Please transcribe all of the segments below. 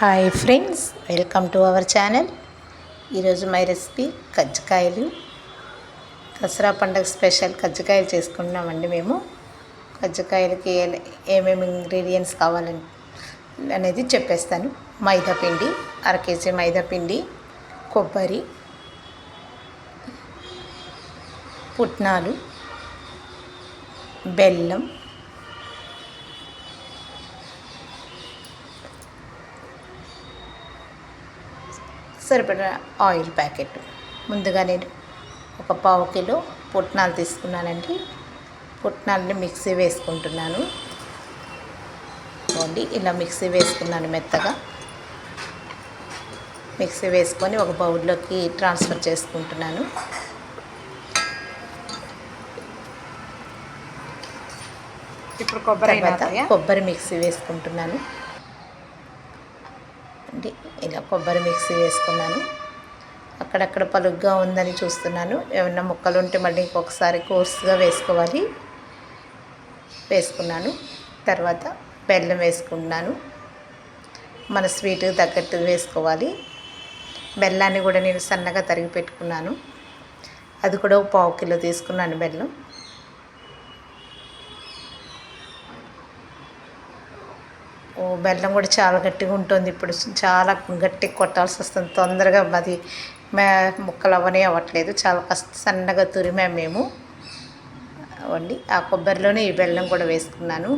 Hi friends welcome to our channel. ఈరోజు my recipe కజ్జికాయలు. దసరా పండగ స్పెషల్ కజ్జికాయలు చేసుకుంటున్నామండి మేము. కజ్జికాయలకి ఏమేమి ఇంగ్రీడియంట్స్ కావాలని అనేది చెప్పేస్తాను. మైదా పిండి అర కేజీ మైదా పిండి కొబ్బరి పుట్నాలు బెల్లం సరిపడా ఆయిల్ ప్యాకెట్. ముందుగా నేను ఒక పావు కిలో పుట్నాలు తీసుకున్నానండి. పుట్నాలని మిక్సీ వేసుకుంటున్నాను. చూడండి ఇలా మిక్సీ వేసుకున్నాను మెత్తగా. మిక్సీ వేసుకొని ఒక బౌల్లోకి ట్రాన్స్ఫర్ చేసుకుంటున్నాను. ఇప్పుడు కొబ్బరి కొబ్బరి మిక్సీ వేసుకుంటున్నాను. కొబ్బరి మిక్సీ వేసుకున్నాను అక్కడక్కడ పలుగ్గా ఉందని చూస్తున్నాను. ఏమన్నా ముక్కలు ఉంటే మళ్ళీ ఇంకొకసారి కోర్స్గా వేసుకోవాలి. వేసుకున్నాను. తర్వాత బెల్లం వేసుకున్నాను మన స్వీట్ తగ్గట్టు వేసుకోవాలి. బెల్లాన్ని కూడా నేను సన్నగా తరిగి పెట్టుకున్నాను. అది కూడా ఒక పావు కిలో తీసుకున్నాను బెల్లం. బెల్లం కూడా చాలా గట్టిగా ఉంటుంది. ఇప్పుడు చాలా గట్టిగా కొట్టాల్సి వస్తుంది. తొందరగా అది మే ముక్కలు అవ్వనే అవ్వట్లేదు. చాలా కష్ట సన్నగా తురిమాము మేము. వండి ఆ కొబ్బరిలోనే ఈ బెల్లం కూడా వేసుకున్నాను.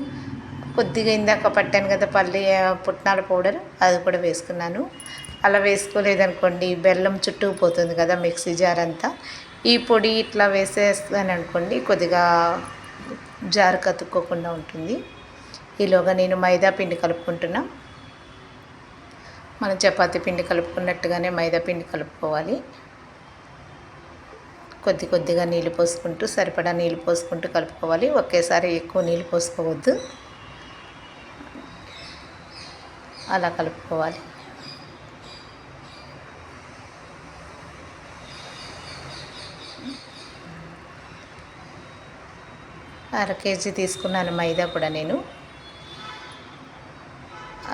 కొద్దిగా ఇందాక పట్టాను కదా పల్లి పుట్నాల పౌడర్ అది కూడా వేసుకున్నాను. అలా వేసుకోలేదనుకోండి బెల్లం చుట్టూ పోతుంది కదా మిక్సీ జార్ అంతా. ఈ పొడి ఇట్లా వేసేస్తాను అనుకోండి కొద్దిగా జారు కతుక్కోకుండా ఉంటుంది. ఈలోగా నేను మైదా పిండి కలుపుకుంటున్నా. మనం చపాతి పిండి కలుపుకున్నట్టుగానే మైదా పిండి కలుపుకోవాలి. కొద్ది కొద్దిగా నీళ్ళు పోసుకుంటూ సరిపడా నీళ్ళు పోసుకుంటూ కలుపుకోవాలి. ఒకేసారి ఎక్కువ నీళ్ళు పోసుకోవద్దు. అలా కలుపుకోవాలి. అర కేజీ తీసుకున్నాను మైదా కూడా నేను.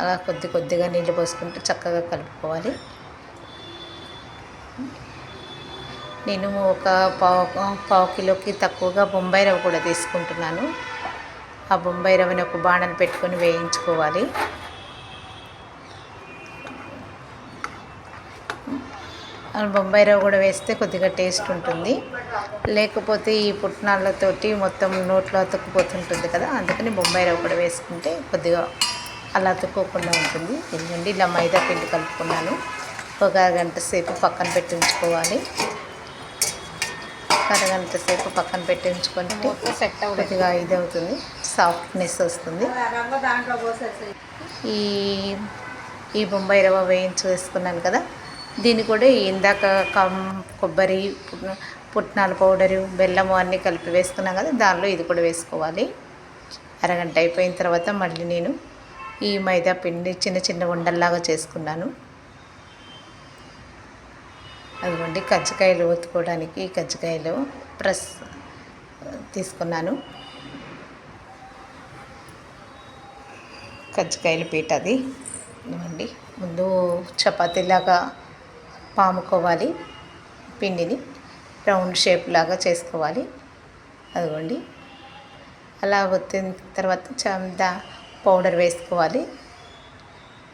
అలా కొద్ది కొద్దిగా నీళ్ళు పోసుకుంటూ చక్కగా కలుపుకోవాలి. నేను ఒక పావు పావు కిలోకి తక్కువగా బొంబాయి రవ్వ కూడా తీసుకుంటున్నాను. ఆ బొంబాయి రవ్వని ఒక బాణను పెట్టుకొని వేయించుకోవాలి. బొంబాయి రవ్వ కూడా వేస్తే కొద్దిగా టేస్ట్ ఉంటుంది. లేకపోతే ఈ పుట్నాలతోటి మొత్తం నోట్లో అతుక్కుపోతుంటుంది కదా అందుకని బొంబాయి రవ్వ కూడా వేసుకుంటే కొద్దిగా అలా అతుక్కోకుండా ఉంటుంది. ఎందుకంటే ఇలా మైదా పిండి కలుపుకున్నాను. ఒక అరగంట సేపు పక్కన పెట్టి ఉంచుకోవాలి. అరగంట సేపు పక్కన పెట్టి ఉంచుకుంటే సెట్ కొద్దిగా ఇది అవుతుంది. సాఫ్ట్నెస్ వస్తుంది. ఈ ఈ బొంబాయి రవ్వ వేయించి వేసుకున్నాను కదా. దీన్ని కూడా ఇందాక కం కొబ్బరి పుట్న- పుట్నాల పౌడరు బెల్లము అన్నీ కలిపి వేసుకున్నాం కదా దానిలో ఇది కూడా వేసుకోవాలి. అరగంట అయిపోయిన తర్వాత మళ్ళీ నేను ఈ మైదా పిండి చిన్న చిన్న ఉండల్లాగా చేసుకున్నాను. అదిగోండి కజ్జికాయలు ఒత్తుకోవడానికి కజ్జికాయలు ప్రెస్ తీసుకున్నాను. కజ్జికాయల పీట అది. ఇవ్వండి ముందు చపాతీలాగా పాముకోవాలి పిండిని. రౌండ్ షేప్ లాగా చేసుకోవాలి. అదిగోండి అలా వచ్చిన తర్వాత చందా పౌడర్ వేసుకోవాలి.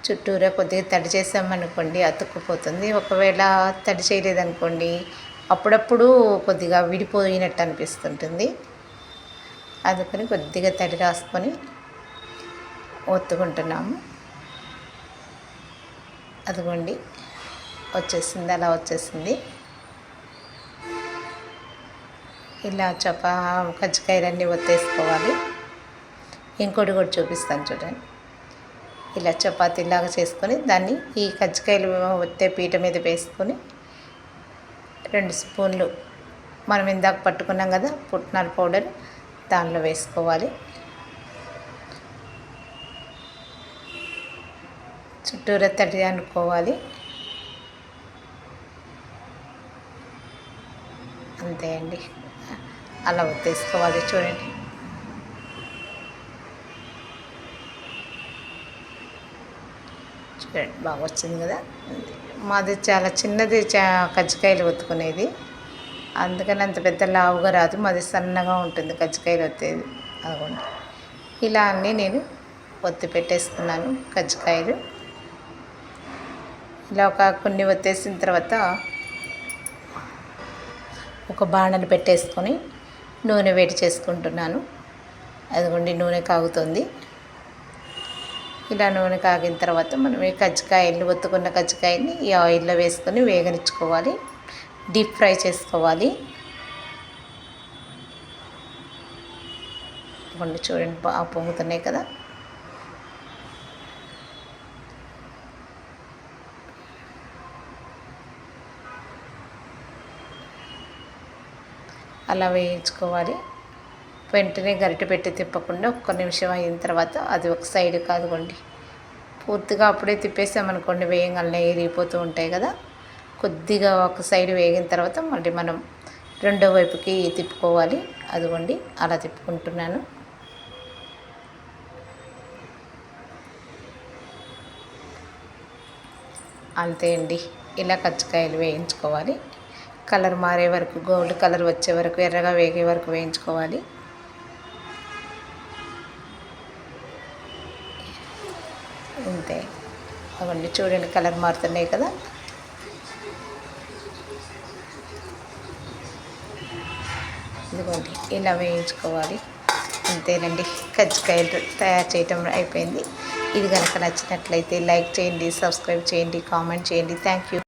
చుట్టూరా కొద్దిగా తడి చేసామనుకోండి అతుక్కుపోతుంది. ఒకవేళ తడి చేయలేదనుకోండి అప్పుడప్పుడు కొద్దిగా విడిపోయినట్టు అనిపిస్తుంటుంది. అందుకని కొద్దిగా తడి రాసుకొని ఒత్తుకుంటున్నాము. అదిగోండి వచ్చేసింది అలా వచ్చేసింది. ఇలా చపా కజ్జికాయలన్నీ ఒత్తేసుకోవాలి. ఇంకోటి కూడా చూపిస్తాను చూడండి. ఇలా చపాతీలాగా చేసుకొని దాన్ని ఈ కజ్జికాయలు ఒత్తే పీట మీద వేసుకొని రెండు స్పూన్లు మనం ఇందాక పట్టుకున్నాం కదా పుట్నాల పౌడర్ దానిలో వేసుకోవాలి. చుట్టూరా తడి అనుకోవాలి. అంతే అండి. అలా ఒత్తేసుకోవాలి చూడండి. బాగా వచ్చింది కదా? మాది చాలా చిన్నది చా కజ్జికాయలు ఒత్తుకునేది అందుకని అంత పెద్ద లావుగా రాదు. మాది సన్నగా ఉంటుంది కజ్జికాయలు ఒత్తేది అదిగోండి. ఇలా అన్నీ నేను ఒత్తి పెట్టేసుకున్నాను కజ్జికాయలు. ఇలా ఒక కొన్ని ఒత్తేసిన తర్వాత ఒక బాణలు పెట్టేసుకొని నూనె వేడి చేసుకుంటున్నాను. అదిగోండి నూనె కాగుతుంది. ఇలా నూనె కాగిన తర్వాత మనం ఈ కజ్జికాయలు ఒత్తుకున్న కజ్జికాయని ఈ ఆయిల్లో వేసుకొని వేగనిచ్చుకోవాలి. డీప్ ఫ్రై చేసుకోవాలి. కొన్ని చూడండి బాగా పొంగుతున్నాయి కదా. అలా వేయించుకోవాలి. వెంటనే గరిటె పెట్టి తిప్పకుండా ఒక్క నిమిషం అయిన తర్వాత అది ఒక సైడ్ కాదుకోండి. పూర్తిగా అప్పుడే తిప్పేసామనుకోండి వేయగలనే ఎరిగిపోతూ ఉంటాయి కదా. కొద్దిగా ఒక సైడ్ వేగిన తర్వాత మళ్ళీ మనం రెండో వైపుకి తిప్పుకోవాలి. అదిగోండి అలా తిప్పుకుంటున్నాను. అంతే అండి. ఇలా కచ్చకాయలు వేయించుకోవాలి. కలర్ మారే వరకు గోల్డ్ కలర్ వచ్చే వరకు ఎర్రగా వేగే వరకు వేయించుకోవాలి. అంతే అవన్నీ చూడండి కలర్ మారుతున్నాయి కదా. ఇదిగోండి ఇలా వేయించుకోవాలి. అంతేనండి కజ్జికాయలు తయారు చేయటం అయిపోయింది. ఇది కనుక నచ్చినట్లయితే లైక్ చేయండి సబ్స్క్రైబ్ చేయండి కామెంట్ చేయండి. Thank you.